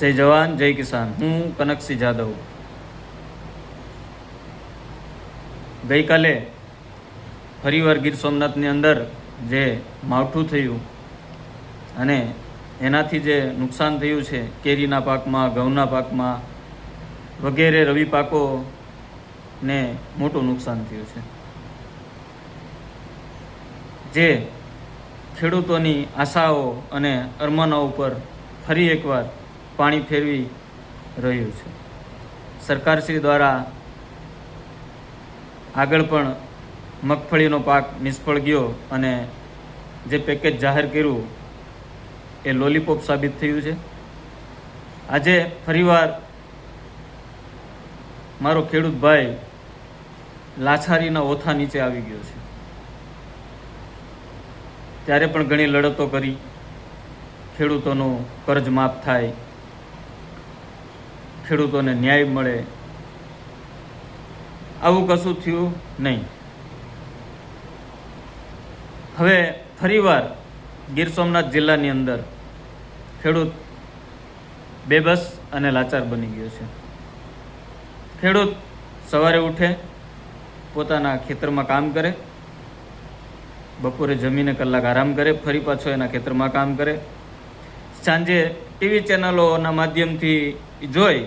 જય જવાન, જય કિસાન. હું કનકસિંહ જાદવ. ગઈકાલે ફરીવાર ગીર સોમનાથની અંદર જે માવઠું થયું અને એનાથી જે નુકસાન થયું છે, કેરીના પાકમાં, ઘઉંના પાકમાં, વગેરે રવિ પાકોને મોટું નુકસાન થયું છે. જે ખેડૂતોની આશાઓ અને અરમાનો ઉપર ફરી એકવાર પાણી ફેરવી રહ્યું છે. સરકારશ્રી દ્વારા આગળ પણ મગફળીનો પાક નિષ્ફળ ગયો અને જે પેકેજ જાહેર કર્યું એ લોલીપોપ સાબિત થયું છે. આજે ફરીવાર મારો ખેડૂત ભાઈ લાછારીના ઓથા નીચે આવી ગયો છે. ત્યારે પણ ઘણી લડતો કરી ખેડૂતોનું કર્જ માફ થાય ખેડૂતોને ન્યાય મળે. આવું કશું થયું નહીં. હવે ફરીવાર ગીર સોમનાથ જિલ્લાની અંદર ખેડૂત બેબસ અને લાચાર બની ગયો છે. ખેડૂત સવારે ઉઠે, પોતાના ખેતરમાં કામ કરે, બપોરે જમીને કલાક આરામ કરે, ફરી પાછો એના ખેતરમાં કામ કરે. સાંજે ટીવી ચેનલોના માધ્યમથી જોઈ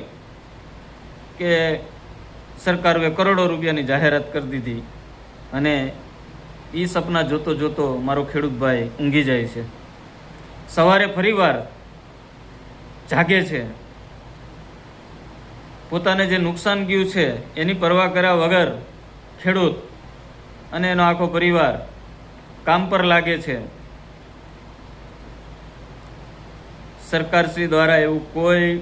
કે સરકારે કરોડો રૂપિયાની જાહેરાત કરી દીધી અને એ સપના જોતો જોતો મારો ખેડૂત ભાઈ ઊંઘી જાય છે. સવારે ફરીવાર જાગે છે. પોતાને જે નુકસાન ગયું છે, એની પરવા કર્યા વગર ખેડૂત અને એનો આખો પરિવાર કામ પર લાગે છે. સરકારશ્રી દ્વારા એવું કોઈ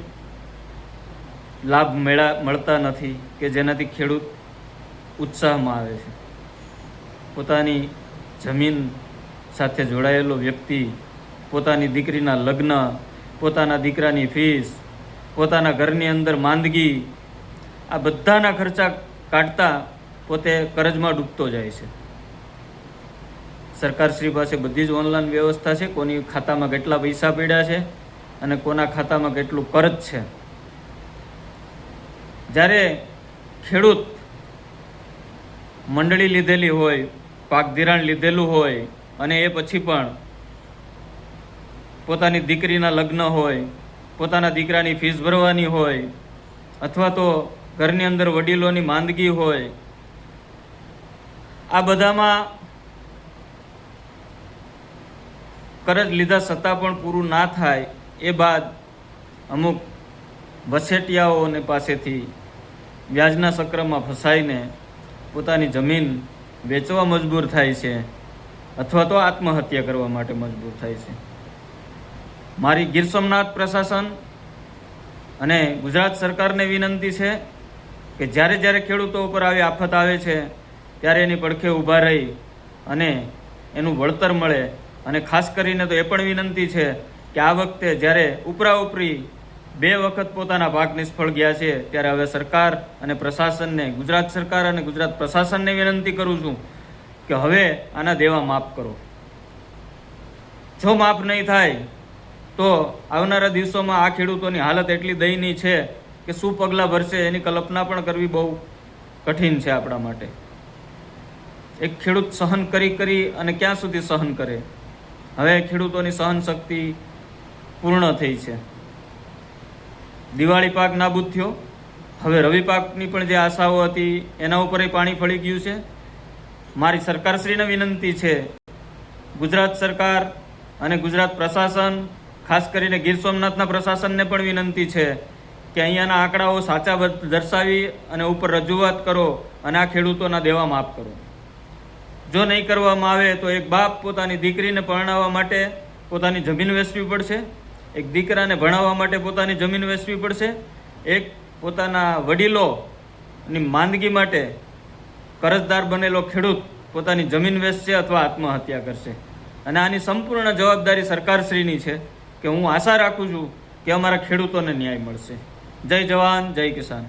લાભ મેળા, મળતા નથી કે જેનાથી ખેડૂત ઉત્સાહમાં આવે છે. પોતાની જમીન સાથે જોડાયેલો વ્યક્તિ, પોતાની દીકરીના લગ્ન, પોતાના દીકરાની ફીસ, પોતાના ઘરની અંદર માંદગી, આ બધાના ખર્ચા કાઢતા પોતે કરજમાં ડૂબતો જાય છે. સરકારશ્રી પાસે બધી જ ઓનલાઈન વ્યવસ્થા છે. કોની ખાતામાં કેટલા પૈસા પડ્યા છે અને કોના ખાતામાં કેટલું કરજ છે. જ્યારે ખેડૂત મંડળી લીધેલી હોય, પાક ધિરાણ લીધેલું હોય અને એ પછી પણ પોતાની દીકરીના લગ્ન હોય, પોતાના દીકરાની ફીસ ભરવાની હોય અથવા તો ઘરની અંદર વડીલોની માંદગી હોય, આ બધામાં કરજ લીધા છતાં પણ પૂરું ના થાય એ બાદ અમુક વસેટિયાઓને પાસેથી વ્યાજના ચક્રમાં ફસાઈને પોતાની જમીન વેચવા મજબૂર થાય છે અથવા તો આત્મહત્યા કરવા માટે મજબૂર થાય છે. મારી ગીર સોમનાથ પ્રશાસન અને ગુજરાત સરકારને વિનંતી છે કે જ્યારે જ્યારે ખેડૂતો ઉપર આવી આફત આવે છે, ત્યારે એની પડખે ઊભા રહી અને એનું વળતર મળે. અને ખાસ કરીને તો એ પણ વિનંતી છે કે આ વખતે જ્યારે ઉપરા ઉપરી બે વખત પોતાના ભાગ નિષ્ફળ ગયા છે, ત્યારે હવે સરકાર અને પ્રશાસનને, ગુજરાત સરકાર અને ગુજરાત પ્રશાસનને વિનંતી કરું છું કે હવે આના દેવા માફ કરો. જો માફ નહીં થાય, તો આવનારા દિવસોમાં આ ખેડૂતોની હાલત એટલી દયનીય છે કે શું પગલાં ભરશે એની કલ્પના પણ કરવી બહુ કઠિન છે આપણા માટે. એક ખેડૂત સહન કરી કરી અને ક્યાં સુધી સહન કરે? હવે ખેડૂતોની સહન શક્તિ પૂર્ણ થઈ છે. દિવાળી પાક નાબૂદ થયો. હવે રવિ પાકની પણ જે આશાઓ હતી, એના ઉપર પાણી ફળી ગયું છે. મારી સરકારશ્રીને વિનંતી છે, ગુજરાત સરકાર અને ગુજરાત પ્રશાસન, ખાસ કરીને ગીર સોમનાથના પ્રશાસનને પણ વિનંતી છે કે અહીંયાના આંકડાઓ સાચા દર્શાવી અને ઉપર રજૂઆત કરો અને આ ખેડૂતોના દેવા માફ કરો. જો નહીં કરવામાં આવે તો એક બાપ પોતાની દીકરીને પરણાવવા માટે પોતાની જમીન વેચવી પડશે. એક દીકરાને ભણાવવા માટે પોતાની જમીન વેચવી પડશે. એક પોતાના વડીલોની માંદગી માટે કરજદાર બનેલો ખેડૂત પોતાની જમીન વેચશે અથવા આત્મહત્યા કરશે. અને આની સંપૂર્ણ જવાબદારી સરકારશ્રીની છે કે હું આશા રાખું છું કે અમારા ખેડૂતોને ન્યાય મળશે. જય જવાન, જય કિસાન.